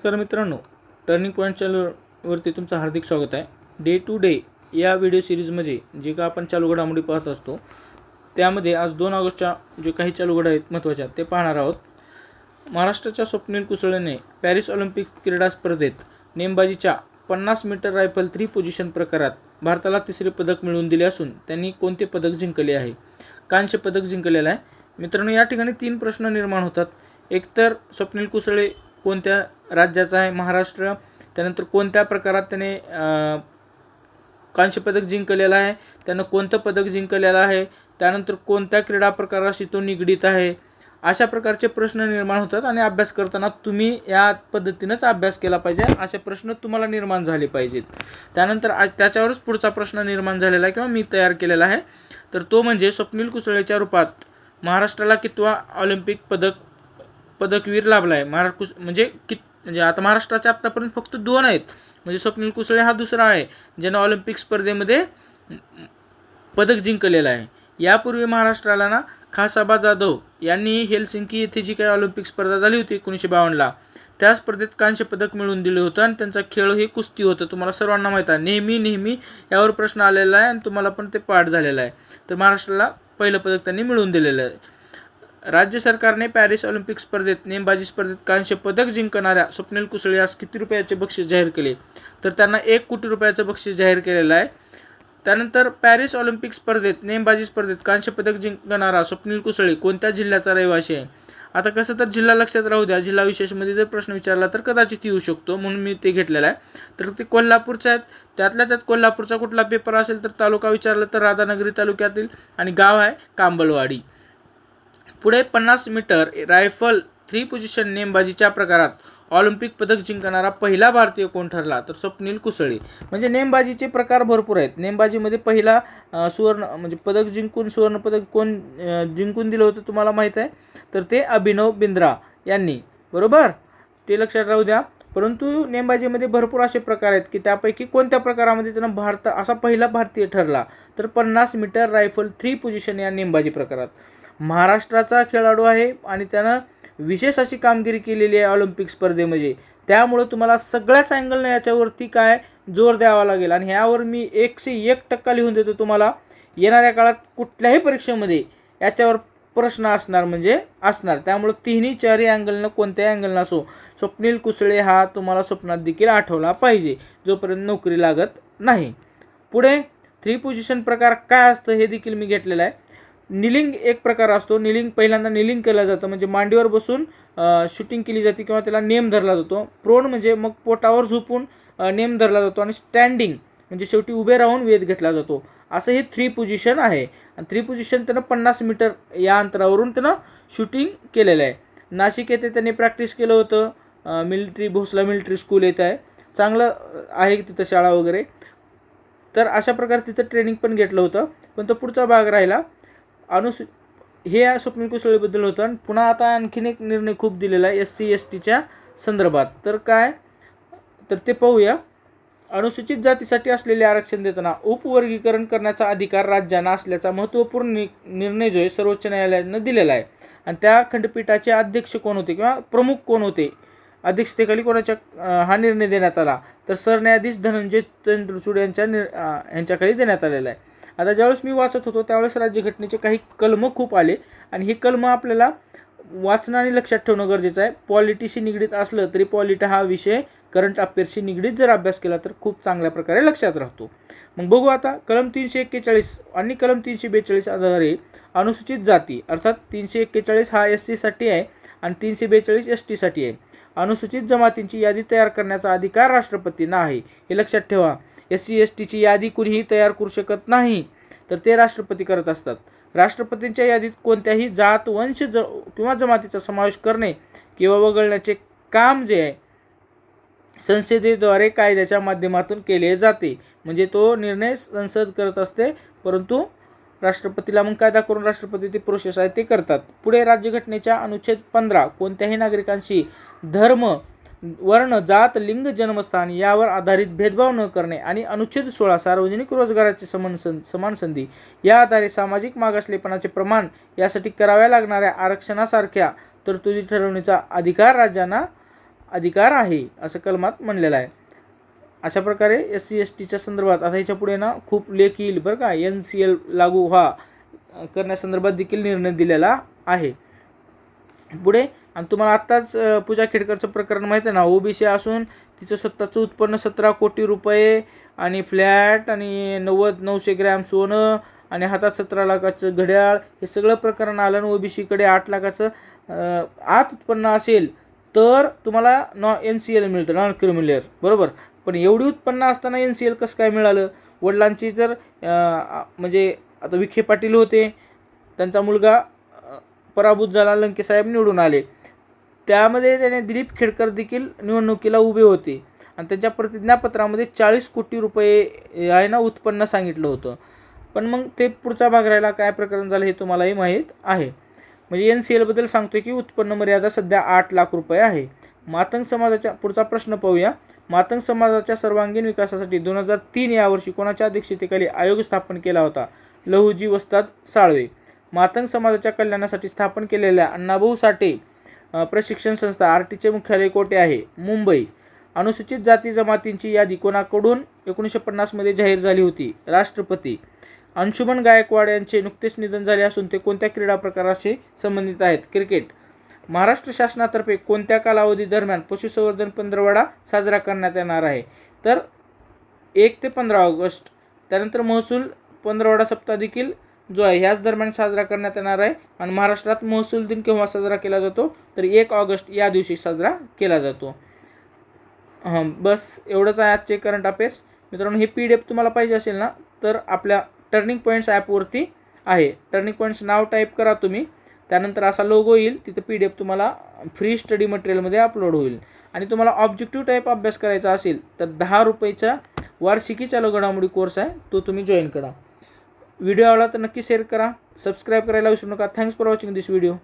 नमस्कार मित्रांनो turning point चॅनलवरती तुमचं हार्दिक स्वागत आहे. डे टू डे या व्हिडिओ सिरीजमध्ये जे का आपण चालू घडामोडी पाहत असतो त्यामध्ये आज दोन ऑगस्टच्या जे काही चालू घडा आहेत महत्त्वाच्या ते पाहणार आहोत. महाराष्ट्राच्या स्वप्नील कुसळेने पॅरिस ऑलिम्पिक क्रीडा स्पर्धेत नेमबाजीच्या पन्नास मीटर रायफल थ्री पोझिशन प्रकारात भारताला तिसरे पदक मिळवून दिले असून त्यांनी कोणते पदक जिंकले आहे? कांस्य पदक जिंकलेलं आहे. मित्रांनो या ठिकाणी तीन प्रश्न निर्माण होतात. एकतर स्वप्नील कुसळे कोणत्या राज्याचा आहे महाराष्ट्र त्यानंतर कोणत्या प्रकारात त्याने अं, कांस्य पदक जिंकलेलं आहे त्यानं कोणतं पदक जिंकलेलं आहे त्यानंतर कोणत्या क्रीडा प्रकाराशी तो निगडीत आहे अशा प्रकारचे प्रश्न निर्माण होतात आणि अभ्यास करताना तुम्ही या पद्धतीनंच अभ्यास केला पाहिजे असे प्रश्न तुम्हाला निर्माण झाले पाहिजेत. त्यानंतर आज त्याच्यावरच पुढचा प्रश्न निर्माण झालेला आहे किंवा मी तयार केलेला आहे. तर तो म्हणजे स्वप्नील कुसळेच्या रूपात महाराष्ट्राला कितवा ऑलिम्पिक पदक पदकवीर लाभला आहे महाराष्ट्र कुस म्हणजे कित म्हणजे आता महाराष्ट्राचे आत्तापर्यंत फक्त दोन आहेत. म्हणजे स्वप्नील कुसळे हा दुसरा आहे ज्यानं ऑलिम्पिक स्पर्धेमध्ये पदक जिंकलेलं आहे. यापूर्वी महाराष्ट्राला ना खासाबा जाधव यांनी हेलसिंकी येथे जी काही ऑलिम्पिक स्पर्धा झाली होती एकोणीसशे बावन्नला त्या स्पर्धेत कांस्य पदक मिळवून दिलं होतं आणि त्यांचा खेळ हे कुस्ती होतं. तुम्हाला सर्वांना माहीत आहे नेहमी नेहमी यावर प्रश्न आलेला आहे आणि तुम्हाला पण ते पाठ झालेलं आहे. तर महाराष्ट्राला पहिलं पदक त्यांनी मिळवून दिलेलं आहे. राज्य सरकारने पॅरिस ऑलिम्पिक स्पर्धेत नेमबाजी स्पर्धेत कांस्य पदक जिंकणाऱ्या स्वप्नील कुसळे यास किती रुपयाचे बक्षीस जाहीर केले? तर त्यांना एक कोटी रुपयाचं बक्षीस जाहीर केलेलं आहे. त्यानंतर पॅरिस ऑलिम्पिक स्पर्धेत नेमबाजी स्पर्धेत कांस्य पदक जिंकणारा स्वप्नील कुसळे कोणत्या जिल्ह्याचा रहिवासी आहे? आता कसं तर जिल्हा लक्षात राहू द्या. जिल्हा विशेषमध्ये जर प्रश्न विचारला तर कदाचित येऊ शकतो म्हणून मी ते घेतलेलं आहे. तर ते कोल्हापूरचे आहेत. त्यातल्या त्यात कोल्हापूरचा कुठला पेपर असेल तर तालुका विचारला तर राधानगरी तालुक्यातील आणि गाव आहे कांबलवाडी. पुढे पन्नास मीटर रायफल थ्री पोझिशन नेमबाजीच्या प्रकारात ऑलिम्पिक पदक जिंकणारा पहिला भारतीय कोण ठरला? तर स्वप्नील कुसळे. म्हणजे नेमबाजीचे प्रकार भरपूर आहेत. नेमबाजीमध्ये पहिला सुवर्ण म्हणजे पदक जिंकून सुवर्णपदक कोण जिंकून दिलं होतं तुम्हाला माहीत आहे? तर ते अभिनव बिंद्रा यांनी. बरोबर? ते लक्षात राहू द्या. परंतु नेमबाजीमध्ये भरपूर असे प्रकार आहेत की त्यापैकी कोणत्या प्रकारामध्ये त्यानं भारत असा पहिला भारतीय ठरला? तर पन्नास मीटर रायफल थ्री पोझिशन या नेमबाजी प्रकारात. महाराष्ट्राचा खेळाडू आहे आणि त्यानं विशेष अशी कामगिरी केलेली आहे ऑलिम्पिक स्पर्धेमध्ये. त्यामुळं तुम्हाला सगळ्याच अँगलनं याच्यावरती काय जोर द्यावा लागेल आणि ह्यावर मी एकशे एक टक्का लिहून देतो तुम्हाला. येणाऱ्या काळात कुठल्याही परीक्षेमध्ये याच्यावर प्रश्न असणार म्हणजे असणार. त्यामुळं तिन्ही चारही अँगलनं कोणत्याही अँगलनं असो स्वप्नील कुसळे हा तुम्हाला स्वप्नात देखील आठवला पाहिजे जोपर्यंत नोकरी लागत नाही. पुढे थ्री पोझिशन प्रकार काय असतं हे देखील मी घेतलेलं आहे. निलिंग एक प्रकार असतो. निलिंग पहिल्यांदा निलिंग केलं जातं. म्हणजे मांडीवर बसून शूटिंग केली जाते किंवा त्याला नेम धरला जातो. प्रोण म्हणजे मग पोटावर झोपून नेम धरला जातो आणि स्टँडिंग म्हणजे शेवटी उभे राहून वेध घेतला जातो. असं हे थ्री पोझिशन आहे. आणि थ्री पोझिशन त्यानं पन्नास मीटर या अंतरावरून त्यानं शूटिंग केलेलं आहे. नाशिक येथे त्यांनी प्रॅक्टिस केलं होतं. मिलिटरी भोसला मिलिटरी स्कूल येत आहे. चांगलं आहे तिथं शाळा वगैरे. तर अशा प्रकारे तिथं ट्रेनिंग पण घेतलं होतं. पण तो पुढचा भाग राहिला. अनुसू हे या स्वप्नील होतं आणि पुन्हा आता आणखीन एक निर्णय खूप दिलेला आहे एस सी एस टीच्या संदर्भात. तर काय? तर ते पाहूया. अनुसूचित जातीसाठी असलेले आरक्षण देताना उपवर्गीकरण करण्याचा अधिकार राज्यांना असल्याचा महत्त्वपूर्ण नि निर्णय जो आहे सर्वोच्च न्यायालयानं दिलेला आहे. आणि त्या खंडपीठाचे अध्यक्ष कोण होते किंवा प्रमुख कोण होते? अध्यक्षतेखाली कोणाच्या हा निर्णय देण्यात आला? तर सरन्यायाधीश धनंजय चंद्रचूड यांच्या निर यांच्याकडे देण्यात आलेला आहे. आता ज्यावेळेस मी वाचत होतो त्यावेळेस राज्यघटनेचे काही कलमं खूप आले. आणि हे कलमं आपल्याला वाचणं आणि लक्षात ठेवणं गरजेचं आहे. पॉलिटीशी निगडीत असलं तरी पॉलिटी हा विषय करंट अफेअर्सशी निगडीत जर अभ्यास केला तर खूप चांगल्या प्रकारे लक्षात राहतो. मग बघू आता कलम तीनशे एक्केचाळीस आणि कलम तीनशे बेचाळीस आधारे अनुसूचित जाती अर्थात तीनशे एक्केचाळीस हा एस सीसाठी आहे आणि तीनशे बेचाळीस एस टीसाठी आहे. अनुसूचित जमातींची यादी तयार करण्याचा अधिकार राष्ट्रपतींना आहे. हे लक्षात ठेवा. एस सी एस टीची यादी कुणीही तयार करू शकत नाही. तर ते राष्ट्रपती करत असतात. राष्ट्रपतींच्या यादीत कोणत्याही जात वंश ज किंवा जमातीचा समावेश करणे किंवा वगळण्याचे काम जे आहे संसदेद्वारे कायद्याच्या माध्यमातून केले जाते. म्हणजे तो निर्णय संसद करत असते परंतु राष्ट्रपतीला मग कायदा करून राष्ट्रपती ती प्रोसेस आहे ते करतात. पुढे राज्यघटनेच्या अनुच्छेद पंधरा कोणत्याही नागरिकांशी धर्म वर्ण जात लिंग जन्मस्थान यावर आधारित भेदभाव न करणे आणि अनुच्छेद सोळा सार्वजनिक रोजगाराचे समान सं समान संधी या आधारे सामाजिक मागासलेपणाचे प्रमाण यासाठी कराव्या लागणाऱ्या आरक्षणासारख्या तरतुदी ठरवण्याचा अधिकार राज्यांना अधिकार आहे असं कलमात म्हणलेलं आहे. अशा प्रकारे एस सी एस टीच्या संदर्भात आता ह्याच्या पुढे ना खूप लेख येईल बरं का. एन सी एल लागू व्हा करण्यासंदर्भात देखील निर्णय दिलेला आहे. पुढे आणि तुम्हाला आत्ताच पूजा खेडकरचं प्रकरण माहीत आहे ना ओबीसी असून तिचं स्वतःचं उत्पन्न सतरा कोटी रुपये आणि फ्लॅट आणि नव्वद नऊशे ग्रॅम सोनं आणि हातात सतरा लाखाचं घड्याळ हे सगळं प्रकरण आलं आणि ओबीसीकडे आठ लाखाचं आत उत्पन्न असेल तर तुम्हाला नॉ एन सी एल मिळतं नॉन क्रिमिलियर बरोबर? पण एवढी उत्पन्न असताना एन सी एल कसं काय मिळालं? वडिलांची जर म्हणजे आता विखे पाटील होते त्यांचा मुलगा पराभूत झाला लंकेसाहेब निवडून आले त्यामध्ये त्याने दिलीप खेडकर देखील निवडणुकीला उभे होते. आणि त्यांच्या प्रतिज्ञापत्रामध्ये चाळीस कोटी रुपये आहे ना उत्पन्न सांगितलं होतं. पण मग ते पुढचा भाग राहिला काय प्रकरण झालं हे तुम्हालाही माहीत आहे. म्हणजे एन सी एलबद्दल सांगतो की उत्पन्न मर्यादा सध्या आठ लाख रुपये आहे. मातंग समाजाच्या पुढचा प्रश्न पाहूया. मातंग समाजाच्या सर्वांगीण विकासासाठी दोन हजार तीन या वर्षी कोणाच्या अध्यक्षतेखाली आयोग स्थापन केला होता? लहुजी वस्ताद साळवे. मातंग समाजाच्या कल्याणासाठी स्थापन केलेल्या अण्णाभाऊ साठे प्रशिक्षण संस्था आर टीचे मुख्यालय कोठे आहे? मुंबई. अनुसूचित जाती जमातींची यादी कोणाकडून एकोणीसशे पन्नासमध्ये जाहीर झाली होती? राष्ट्रपती. अंशुमन गायकवाड यांचे नुकतेच निधन झाले असून ते कोणत्या क्रीडा प्रकाराशी संबंधित आहेत? क्रिकेट. महाराष्ट्र शासनातर्फे कोणत्या कालावधी दरम्यान पशुसंवर्धन पंधरवडा साजरा करण्यात येणार आहे? तर एक ते पंधरा ऑगस्ट. त्यानंतर महसूल पंधरवडा सप्ताह देखील जो आहे ह्याच दरम्यान साजरा करण्यात येणार आहे. आणि महाराष्ट्रात महसूल दिन केव्हा साजरा केला जातो? तर एक ऑगस्ट या दिवशी साजरा केला जातो. हां बस एवढंच आहे आजचे करंट अफेअर्स मित्रांनो हे पी डी एफ तुम्हाला पाहिजे असेल ना तर आपल्या टर्निंग पॉईंट्स ॲपवरती आहे. टर्निंग पॉईंट्स नाव टाईप करा तुम्ही. त्यानंतर असा लोगो येईल. तिथं पी डी एफ तुम्हाला फ्री स्टडी मटेरियलमध्ये अपलोड होईल. आणि तुम्हाला ऑब्जेक्टिव्ह टाईप अभ्यास करायचा असेल तर दहा रुपयेचा वार्षिकीचा घडामोडी कोर्स आहे. तो तुम्ही जॉईन करा. व्हिडिओ आवडला तर नक्की शेअर करा. सबस्क्राईब करायला विसरू नका. Thanks for watching this video